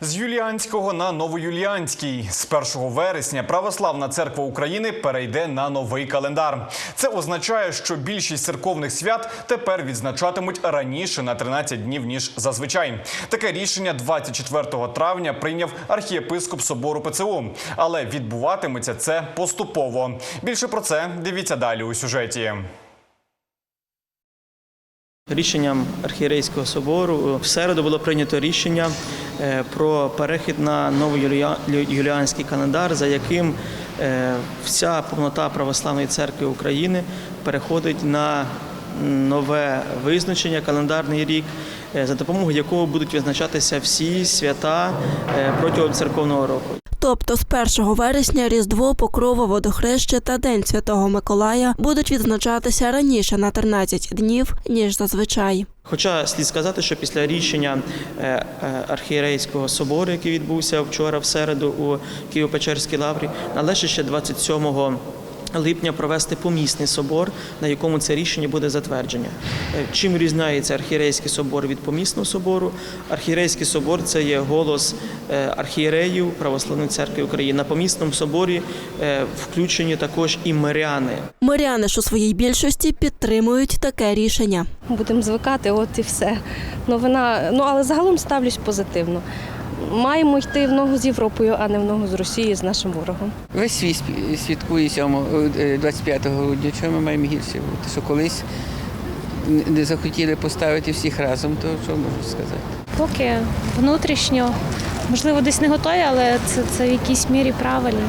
З Юліанського на Новоюліанський з 1 вересня Православна церква України перейде на новий календар. Це означає, що більшість церковних свят тепер відзначатимуть раніше на 13 днів ніж зазвичай. Таке рішення 24 травня прийняв архієпископ собору ПЦУ, але відбуватиметься це поступово. Більше про це дивіться далі у сюжеті. Рішенням архієрейського собору в середу було прийнято рішення про перехід на новий юлія- юліанський календар, за яким е, вся повнота православної церкви України переходить на нове визначення календарний рік, е, за допомогою якого будуть визначатися всі свята е, протягом церковного року. Тобто з 1 вересня Різдво, Покрова, Водохреще та День Святого Миколая будуть відзначатися раніше на 13 днів, ніж зазвичай. Хоча слід сказати, що після рішення е, е, архієрейського собору, який відбувся вчора в середу у Києво-Печерській лаврі, належить ще 27 липня провести помісний собор, на якому це рішення буде затвердження. Е, Чим різняється архієрейський собор від помісного собору? Архієрейський собор це є голос е, архієреїв Православної церкви України. На помісному соборі е, включені також і миряни. Миряни у своїй більшості підтримують таке рішення. Будемо звикати, от і все. Новина, ну але загалом ставлюсь позитивно. Маємо йти в ногу з Європою, а не в ногу з Росією, з нашим ворогом. Весь світ святкує 7, е, 25 грудня. Чого ми маємо гірше бути? Що колись не- не захотіли поставити всіх разом, то що можу сказати? Поки внутрішньо, можливо, десь не готові, але це, це в якійсь мірі правильно.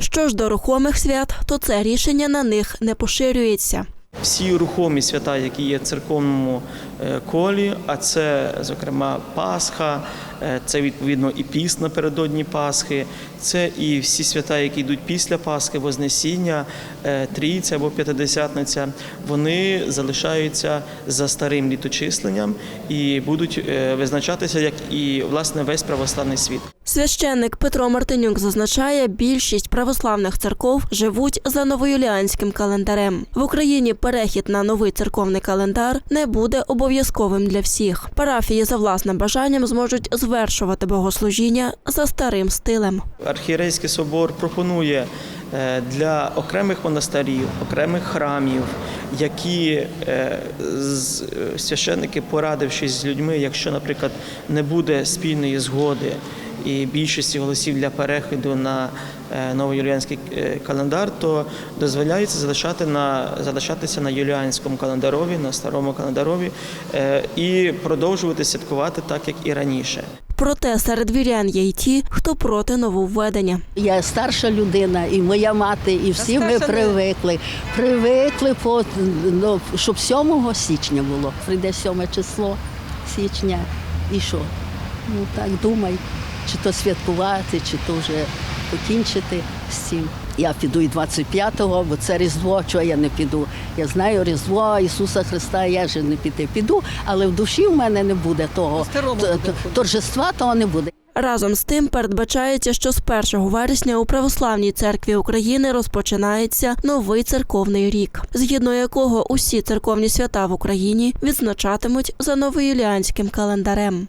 Що ж до рухомих свят, то це рішення на них не поширюється. Всі рухомі свята, які є в церковному е, колі, а це, зокрема, Пасха, е, це відповідно і піст напередодні Пасхи, це і всі свята, які йдуть після Пасхи, Вознесіння, е, Трійця або П'ятидесятниця, вони залишаються за старим літочисленням і будуть визначатися як і власне весь православний світ. Священник Петро Мартинюк зазначає, більшість православних церков живуть за новоюліанським календарем. В Україні перехід на новий церковний календар не буде обов'язковим для всіх. Парафії за власним бажанням зможуть звершувати богослужіння за старим стилем. Архієрейський собор пропонує е, для окремих монастирів, окремих храмів, які е, е, священники, порадившись з людьми, якщо, наприклад, не буде спільної згоди і більшості голосів для переходу на е, новоюліанський е, календар, то дозволяється залишати на залишатися на юліанському календарові, на старому календарові е, і продовжувати святкувати так, як і раніше. Проте серед вірян є й ті, хто проти нововведення. Я старша людина, і моя мати, і всі ми привикли. Привикли, по, ну, щоб 7 січня було. Прийде 7 число січня. І що? Ну так думай, чи то святкувати, чи то вже покінчити з цим. Я піду і 25-го, бо це Різдво, чого я не піду. Я знаю Різдво Ісуса Христа, я ж не піти. Піду, але в душі в мене не буде того торжества, того не буде. Разом з тим передбачається, що з 1 вересня у Православній церкві України розпочинається новий церковний рік, згідно якого усі церковні свята в Україні відзначатимуть за новоюліанським календарем.